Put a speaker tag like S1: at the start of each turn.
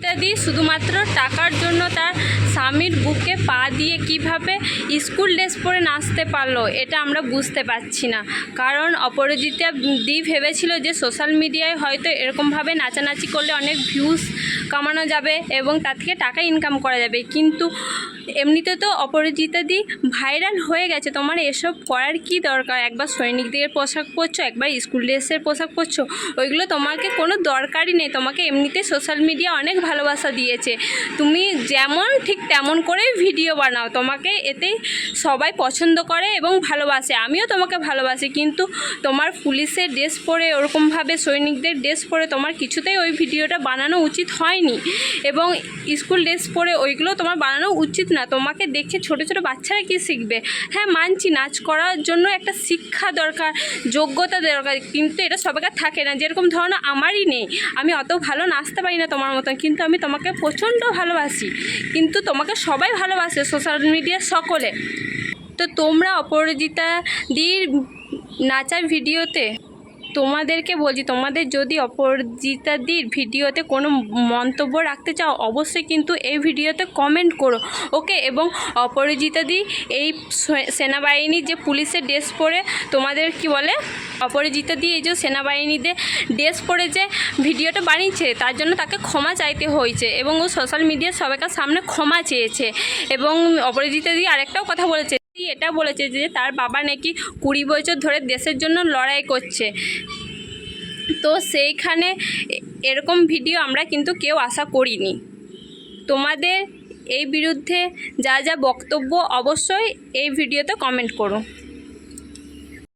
S1: ইত্যাদি শুধুমাত্র টাকার জন্য তার স্বামীর বুকে পা দিয়ে কীভাবে স্কুল ড্রেস পরে নাচতে পারল, এটা আমরা বুঝতে পারছি না। কারণ অপরাজিতা দি ভেবেছিল যে সোশ্যাল মিডিয়ায় হয়তো এরকমভাবে নাচানাচি করলে অনেক ভিউজ কামানো যাবে এবং তার থেকে টাকা ইনকাম করা যাবে। কিন্তু এমনিতে তো অপরাজিতা দি ভাইরাল হয়ে গেছে। তোমার এসব করার কি দরকার? একবার সৈনিকদের পোশাক পরছো, একবার স্কুল ড্রেসের পোশাক পরছো, ওইগুলো তোমাকে কোনো দরকারই নেই। তোমাকে এমনিতে সোশ্যাল মিডিয়া অনেক ভালোবাসা দিয়েছে। তুমি যেমন ঠিক তেমন করেই ভিডিও বানাও। তোমাকে এতেই সবাই পছন্দ করে এবং ভালোবাসে। আমিও তোমাকে ভালোবাসি, কিন্তু তোমার পুলিশের ড্রেস পরে, ওরকমভাবে সৈনিকদের ড্রেস পরে তোমার কিছুতেই ওই ভিডিওটা বানানো উচিত হয়নি। এবং স্কুল ড্রেস পরে ওইগুলো তোমার বানানো উচিত না। তোমাকে দেখে ছোট ছোট বাচ্চারা কি শিখবে? হ্যাঁ মানছি, নাচ করার জন্য একটা শিক্ষা দরকার, যোগ্যতা দরকার, কিন্তু এটা সবাইকার থাকে না। যেরকম ধরো না, আমারই নেই। আমি অত ভালো নাচতে পারি না তোমার মতন, কিন্তু আমি তোমাকে প্রচণ্ড ভালোবাসি। কিন্তু তোমাকে সবাই ভালোবাসে সোশ্যাল মিডিয়ার সকলে। তো তোমরা অপরাজিতা দির নাচার ভিডিওতে তোমাদেরকে বলছি, তোমাদের যদি অপরাজিতাদির ভিডিওতে কোনো মন্তব্য রাখতে চাও, অবশ্যই কিন্তু এই ভিডিওতে কমেন্ট করো ওকে এবং অপরাজিতাদি এই সেনাবাহিনীর যে পুলিশের ড্রেস পরে তোমাদের কি বলে? অপরাজিতা দিয়ে এই যে সেনাবাহিনীদের ড্রেস পরে যে ভিডিওটা বানিয়েছে, তার জন্য তাকে ক্ষমা চাইতে হয়েছে এবং ও সোশ্যাল মিডিয়ার সবাইকার সামনে ক্ষমা চেয়েছে। এবং অপরাজিতা দিয়ে আরেকটাও কথা বলেছে এটা বলেছে যে তার বাবা নাকি কুড়ি বছর ধরে দেশের জন্য লড়াই করছে। তো সেইখানে এরকম ভিডিও আমরা কিন্তু কেউ আশা করিনি। তোমাদের এই বিরুদ্ধে যা যা বক্তব্য অবশ্যই এই ভিডিওতে কমেন্ট করো।